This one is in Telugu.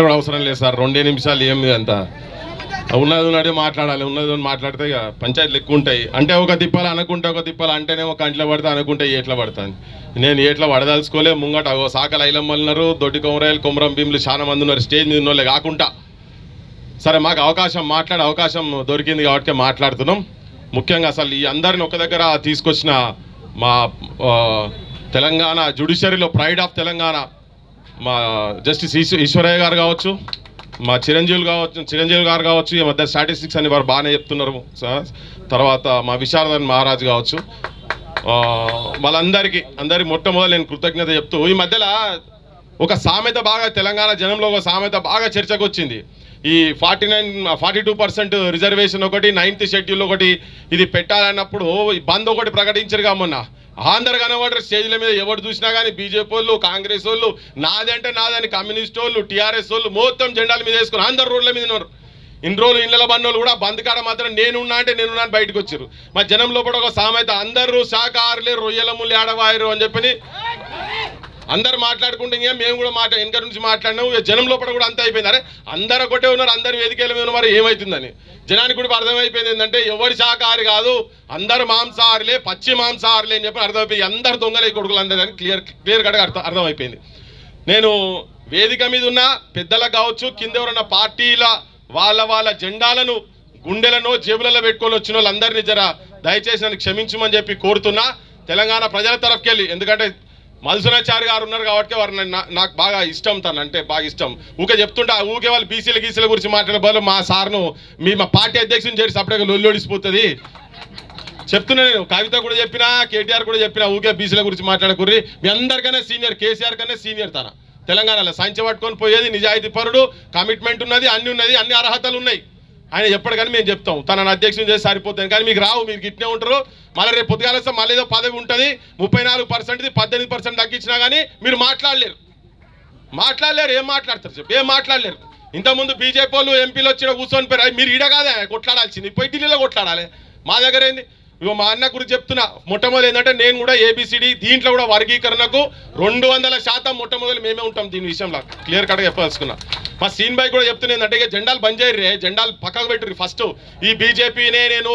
కూడా అవసరం లేదు సార్. రెండే నిమిషాలు ఏం అంత. ఉన్నది ఉన్నది మాట్లాడాలి. ఉన్నది ఉన్నది మాట్లాడితే ఇక పంచాయతీలు ఎక్కువ ఉంటాయి. అంటే ఒక తిప్పాలి అనుకుంటే ఒక తిప్పాలి అంటేనే ఒక కంట్లో పడితే అనుకుంటే ఎట్లా పడతాను? నేను ఎట్లా పడదలుచుకోలే. ముంగట అగో సాకలు ఐలమ్మలు ఉన్నారు దొడ్డి కొమరాయలు కొమరం భీములు చాలా మంది ఉన్నారు. స్టేజ్ మీద ఉన్నోళ్ళే కాకుండా. సరే మాకు అవకాశం మాట్లాడే అవకాశం దొరికింది కాబట్టి మాట్లాడుతున్నాం. ముఖ్యంగా అసలు ఈ అందరిని ఒక దగ్గర తీసుకొచ్చిన మా తెలంగాణ జుడిషియరీలో ప్రైడ్ ఆఫ్ తెలంగాణ మా జస్టిస్ ఈశ్వ- ఈశ్వరయ్య గారు కావచ్చు మా చిరంజీవులు కావచ్చు చిరంజీవి గారు కావచ్చు ఈ మధ్య స్టాటిస్టిక్స్ అని వారు బాగానే చెప్తున్నారు సార్. తర్వాత మా విశారదన్ మహారాజ్ కావచ్చు వాళ్ళందరికీ అందరికి మొట్టమొదటి నేను కృతజ్ఞత చెప్తూ ఈ మధ్యలో ఒక సామెత బాగా తెలంగాణ జనంలో ఒక సామెత బాగా చర్చకు వచ్చింది ఈ forty nine forty two percent reservation ఒకటి నైన్త్ షెడ్యూల్ ఒకటి ఇది పెట్టాలన్నప్పుడు బంద్ ఒకటి ప్రకటించరుగా మొన్న ఆంధ్ర కనబడరు. స్టేజ్ల మీద ఎవరు చూసినా కానీ బీజేపీ వాళ్ళు కాంగ్రెస్ వాళ్ళు నాదంటే నాదని కమ్యూనిస్ట్ వాళ్ళు టీఆర్ఎస్ వాళ్ళు మొత్తం జెండాల మీద వేసుకుని అందరు రోడ్ల మీద ఉన్నారు. ఇన్ని రోజులు ఇళ్ళ బండోళ్ళు కూడా బంద్ కాడ మాత్రం నేనున్నా అంటే నేనున్నా బయటకు వచ్చారు. మా జనం లోపల ఒక సామెత అందరూ శాఖాహారులే రొయ్యల ముళ్ళు ఏడవాయరు అని చెప్పి అందరు మాట్లాడుకుంటే మేము కూడా మాట వెనక నుంచి మాట్లాడినాము. ఇక జనం లోపల కూడా అంత అయిపోయింది. అరే అందరు ఒకటే ఉన్నారు. అందరు వేదికల మీద ఉన్నారు ఏమవుతుందని జనానికి కూడా అర్థమైపోయింది ఏంటంటే ఎవరి శాఖాహారి కాదు అందరు మాంసాహారులే పచ్చి మాంసాహారులే అని చెప్పి అర్థమైపోయింది అందరు దొంగలే కొడుకులు అందరూ క్లియర్ క్లియర్ కట్గా అర్థం అర్థమైపోయింది. నేను వేదిక మీద ఉన్న పెద్దలకు కావచ్చు కింద ఎవరన్నా పార్టీల వాళ్ళ వాళ్ళ జెండాలను గుండెలను జేబులలో పెట్టుకొని వచ్చిన వాళ్ళందరినీ జర దయచేసి నన్ను క్షమించమని చెప్పి కోరుతున్నా. తెలంగాణ ప్రజల తరఫుకెళ్ళి. ఎందుకంటే మల్సునాచారి గారు ఉన్నారు కాబట్టి వారు నన్ను- నాకు బాగా ఇష్టం తను అంటే బాగా ఇష్టం. ఊకే చెప్తుంటా ఊకే వాళ్ళు బీసీల గీసీల గురించి మాట్లాడే బదులు మా సార్ను మీ మా పార్టీ అధ్యక్షుని చేసి సపరేట్గా లొల్లోడిసిపోతుంది చెప్తున్నా నేను కవిత కూడా చెప్పినా కేటీఆర్ కూడా చెప్పినా ఊకే బీసీల గురించి మాట్లాడకుర్రి మీ అందరికన్నా సీనియర్ కేసీఆర్ కన్నా సీనియర్ తన. తెలంగాణలో సంచి పట్టుకొని పోయేది నిజాయితీ పరుడు కమిట్మెంట్ ఉన్నది అన్ని ఉన్నది అన్ని అర్హతలు ఉన్నాయి. ఆయన చెప్పడు కానీ మేము చెప్తాం. తనని అధ్యక్షుని చేసి సరిపోతుంది. కానీ మీకు రావు మీరు ఇట్నే ఉంటారు. మళ్ళీ రేపు పొద్దుగాల మళ్ళీ ఏదో పదవి ఉంటుంది. ముప్పై నాలుగు పర్సెంట్ది పద్దెనిమిది పర్సెంట్ తగ్గించినా కానీ మీరు మాట్లాడలేరు. మాట్లాడలేరు. ఏం మాట్లాడతారు చెప్పు? ఏం మాట్లాడలేరు? ఇంతకుముందు బీజేపీ వాళ్ళు ఎంపీలు వచ్చి కూర్చొని పోయారు మీరు ఈడ కాదే కొట్లాడాల్సింది. పోయి ఢిల్లీలో కొట్లాడాలి. మా దగ్గర ఏంది? ఇగో మా అన్న గురించి చెప్తున్నా. మొట్టమొదటి ఏంటంటే నేను కూడా ఏబిసిడి దీంట్లో కూడా వర్గీకరణకు రెండు వందల శాతం మొట్టమొదటి మేమే ఉంటాం దీని విషయంలో. క్లియర్ కట్గా చెప్పదలుచుకున్నా. మా సీన్ బాయ్ కూడా చెప్తున్నా ఏంటంటే ఇక జెండాలు బంద్ చేయరు జెండాలు పక్కకు పెట్టుర్రి ఫస్ట్ ఈ బీజేపీనే నేను